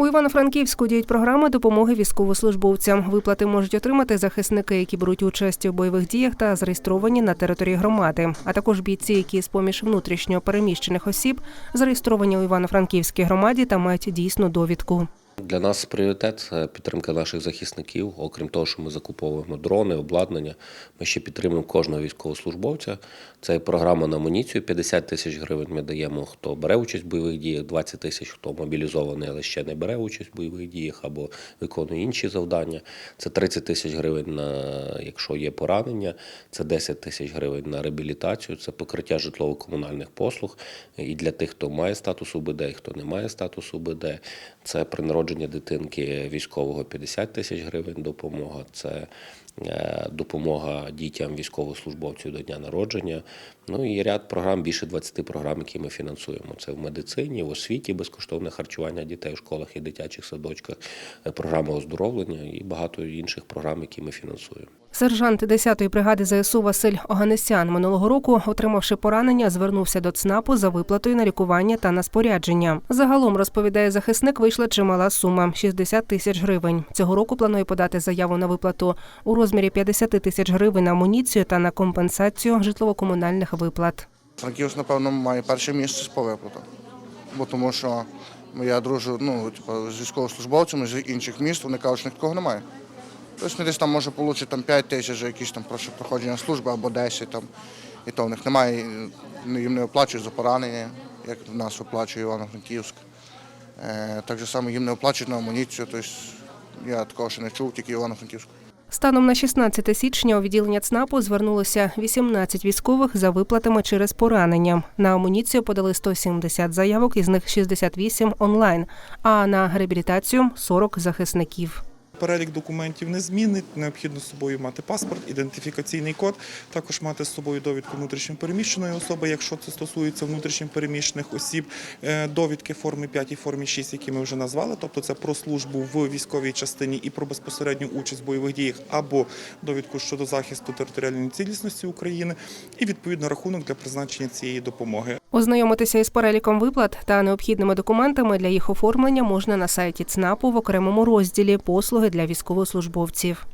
У Івано-Франківську діють програми допомоги військовослужбовцям. Виплати можуть отримати захисники, які беруть участь у бойових діях та зареєстровані на території громади, а також бійці, які з поміж внутрішньо переміщених осіб зареєстровані у Івано-Франківській громаді та мають дійсну довідку. Для нас пріоритет це підтримка наших захисників. Окрім того, що ми закуповуємо дрони, обладнання. Ми ще підтримуємо кожного військовослужбовця. Це програма на амуніцію. 50 тисяч гривень ми даємо, хто бере участь в бойових діях, 20 тисяч, хто мобілізований, але ще не бере участь в бойових діях або виконує інші завдання. Це 30 тисяч гривень на якщо є поранення, це 10 тисяч гривень на реабілітацію, це покриття житлово-комунальних послуг. І для тих, хто має статус УБД, і хто не має статусу УБД. Це при народженні дитинки військового 50 тисяч гривень допомога. Це е, допомога дітям військовослужбовців до дня народження. Ну і ряд програм, більше 20 програм, які ми фінансуємо. Це в медицині, в освіті, безкоштовне харчування дітей у школах і дитячих садочках, е, програма оздоровлення і багато інших програм, які ми фінансуємо. Сержант 10-ї бригади ЗСУ Василь Оганесян минулого року, отримавши поранення, звернувся до ЦНАПу за виплатою на лікування та на спорядження. Загалом розповідає захисник, вийшла чимала 60 тисяч гривень. Цього року планує подати заяву на виплату у розмірі 50 тисяч гривень на амуніцію та на компенсацію житлово-комунальних виплат. Франківськ, напевно, має перше місце по виплатах. Бо тому що я дружу ну, типу, з військовослужбовцями з інших міст, вони кажуть, що такого немає. Тобто десь там може отримати там, 5 тисяч якісь там проходження служби або 10, там, і то в них немає, ну, їм не оплачують за поранення, як в нас оплачує Івано-Франківськ. Е, так само їм не оплачують на амуніцію, тобто я такого ще не чув, тільки Івано-Франківську. Станом на 16 січня у відділення ЦНАПу звернулося 18 військових за виплатами через поранення. На амуніцію подали 170 заявок, із них 68 онлайн, а на реабілітацію 40 захисників. Перелік документів не змінить. Необхідно з собою мати паспорт, ідентифікаційний код, також мати з собою довідку внутрішньопереміщеної особи, якщо це стосується внутрішньопереміщених осіб, Е, довідки форми 5 і формі 6, які ми вже назвали, тобто це про службу в військовій частині і про безпосередню участь в бойових діях, або довідку щодо захисту територіальної цілісності України, і відповідно рахунок для призначення цієї допомоги. Ознайомитися із переліком виплат та необхідними документами для їх оформлення можна на сайті ЦНАПу в окремому розділі Послуги для військовослужбовців.